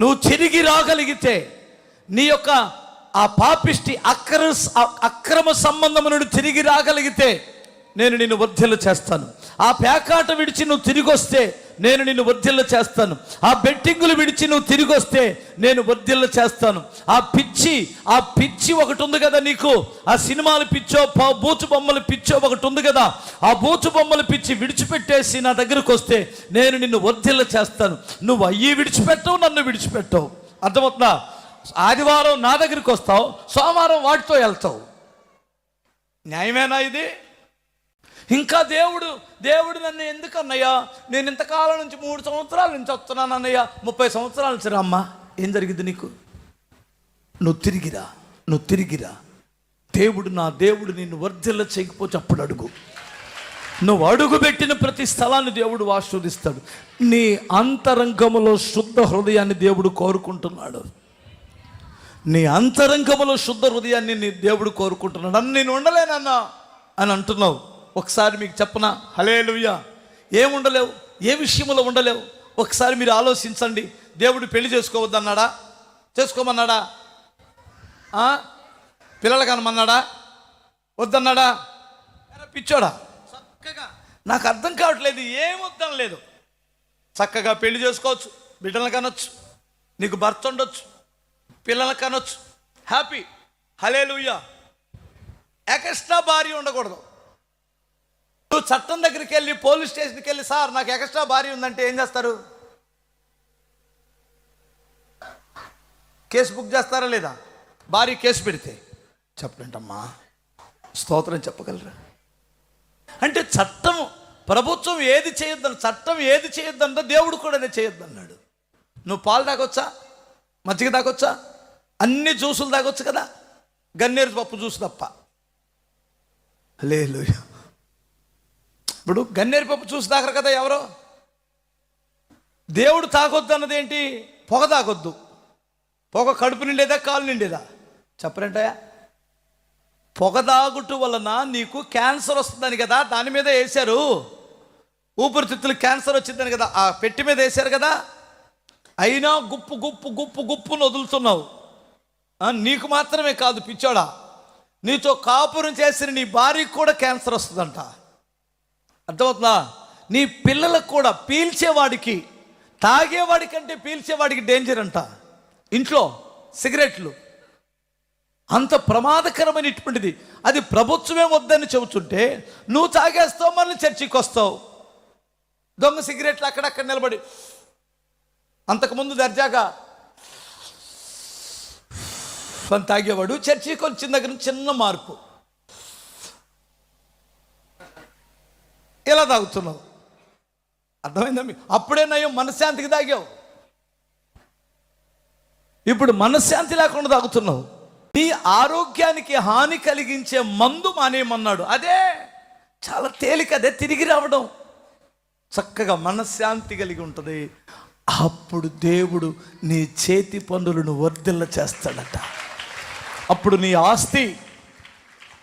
నువ్వు తిరిగి రాగలిగితే నీ యొక్క ఆ పాపిష్టి అక్ర అక్రమ సంబంధము నుండి తిరిగి రాగలిగితే నేను నిన్ను వర్ధలు చేస్తాను. ఆ పేకాట విడిచి నువ్వు తిరిగి వస్తే నేను నిన్ను వర్ధిల్ల చేస్తాను. ఆ బెట్టింగులు విడిచి నువ్వు తిరిగి వస్తే నేను వర్ధిల్ల చేస్తాను. ఆ పిచ్చి ఆ పిచ్చి ఒకటి ఉంది కదా నీకు. ఆ సినిమాలు పిచ్చో బూచు బొమ్మలు పిచ్చో ఒకటి ఉంది కదా. ఆ బూచు బొమ్మలు పిచ్చి విడిచిపెట్టేసి నా దగ్గరకు వస్తే నేను నిన్ను వర్ధిల్ల చేస్తాను. నువ్వు అయ్యి విడిచిపెట్టవు నన్ను విడిచిపెట్టవు. అర్థమవుతుందా? ఆదివారం నా దగ్గరికి వస్తావు సోమవారం వాటితో వెళ్తావు. న్యాయమేనా ఇది? ఇంకా దేవుడు దేవుడు నన్ను ఎందుకు అన్నయ్యా నేను ఇంతకాలం నుంచి మూడు సంవత్సరాల నుంచి వస్తున్నాను అన్నయ్యా. ముప్పై సంవత్సరాల నుంచి రామ్మా. ఏం జరిగింది నీకు? నువ్వు తిరిగిరా నువ్వు తిరిగిరా. దేవుడు నా దేవుడు నిన్ను వర్ధిల్ల చేయకపోతే అప్పుడు అడుగు. నువ్వు అడుగు పెట్టిన ప్రతి స్థలాన్ని దేవుడు ఆస్వాదిస్తాడు నీ అంతరంగములో శుద్ధ హృదయాన్ని దేవుడు కోరుకుంటున్నాడు. నీ అంతరంగములో శుద్ధ హృదయాన్ని నీ దేవుడు కోరుకుంటున్నాడు. అని నేను ఉండలేనన్నా అని అంటున్నావు. ఒకసారి మీకు చెప్పనా? హలేలుయ్యా ఏముండలేవు ఏ విషయంలో ఉండలేవు? ఒకసారి మీరు ఆలోచించండి. దేవుడు పెళ్ళి చేసుకోవద్దన్నాడా? చేసుకోమన్నాడా? పిల్లలు కనమన్నాడా? వద్దన్నాడా? పిచ్చోడా చక్కగా. నాకు అర్థం కావట్లేదు. ఏం లేదు. చక్కగా పెళ్ళి చేసుకోవచ్చు. బిడ్డలు కనొచ్చు. నీకు భర్త ఉండొచ్చు. పిల్లలు కనొచ్చు. హ్యాపీ హలే ఎక్స్ట్రా భార్య ఉండకూడదు. నువ్వు చట్టం దగ్గరికి వెళ్ళి పోలీస్ స్టేషన్కి వెళ్ళి సార్ నాకు ఎక్స్ట్రా భార్య ఉందంటే ఏం చేస్తారు? కేసు బుక్ చేస్తారా లేదా? భార్య కేసు పెడితే. చెప్పంటమ్మా స్తోత్రం చెప్పగలరా? అంటే చట్టం ప్రభుత్వం ఏది చేయొద్దని చట్టం ఏది చేయొద్దంటే దేవుడు కూడా చేయొద్దు చేయొద్దన్నాడు. నువ్వు పాలు తాగొచ్చా? మజ్జిగ తాగొచ్చా? అన్ని జ్యూసులు తాగొచ్చు కదా? గన్నేరు పప్పు జ్యూస్ తప్ప. లేదు ఇప్పుడు గన్నేరు పప్పు చూసి తాగరు కదా ఎవరో? దేవుడు తాగొద్దు అన్నది ఏంటి పొగ తాగొద్దు. పొగ కడుపు నిండేదా కాలు నిండేదా? చెప్పరంటయా పొగ తాగుట వలన నీకు క్యాన్సర్ వస్తుందని కదా దాని మీద వేశారు. ఊపిరితిత్తులు క్యాన్సర్ వచ్చిందని కదా ఆ పెట్టి మీద వేశారు కదా. అయినా గుప్పు గుప్పు గుప్పు గుప్పును వదులుతున్నావు. నీకు మాత్రమే కాదు పిచ్చోడా. నీతో కాపురం చేసిన నీ భార్యకు కూడా క్యాన్సర్ వస్తుందంట. అర్థమవుతుందా? నీ పిల్లలకు కూడా పీల్చేవాడికి తాగేవాడి కంటే పీల్చేవాడికి డేంజర్ అంట. ఇంట్లో సిగరెట్లు. అంత ప్రమాదకరమైనటువంటిది. అది ప్రభుత్వమే వద్దని చెబుతుంటే నువ్వు తాగేస్తావు మళ్ళీ చర్చికి వస్తావు. దొంగ సిగరెట్లు అక్కడక్కడ నిలబడి అంతకుముందు దర్జాగా తాగేవాడు. చర్చికి వచ్చిన దగ్గర చిన్న మార్పు. ఇలా తాగుతున్నావు? అర్థమైందా మీకు? అప్పుడే నయం మనశ్శాంతికి తాగావు. ఇప్పుడు మనశ్శాంతి లేకుండా తాగుతున్నావు. నీ ఆరోగ్యానికి హాని కలిగించే మందు మానేయమన్నాడు. అదే చాలా తేలిక అదే తిరిగి రావడం. చక్కగా మనశ్శాంతి కలిగి ఉంటుంది. అప్పుడు దేవుడు నీ చేతి పనులను వర్ధిల్ల చేస్తాడట. అప్పుడు నీ ఆస్తి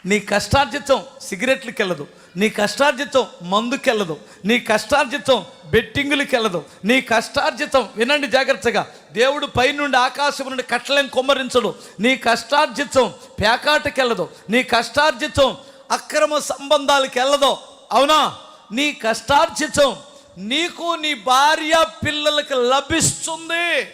నీ కష్టార్జితం సిగరెట్లకి వెళ్ళదు నీ కష్టార్జితం మందుకెళ్ళదు. నీ కష్టార్జితం బెట్టింగులకి వెళ్ళదు నీ కష్టార్జితం వినండి జాగ్రత్తగా. దేవుడు పైనుండి ఆకాశం నుండి కట్టలేం కుమ్మరించడు. నీ కష్టార్జితం పేకాటకి వెళ్ళదు నీ కష్టార్జితం అక్రమ సంబంధాలకు వెళ్ళదు అవునా? నీ కష్టార్జితం నీకు నీ భార్య పిల్లలకు లభిస్తుంది.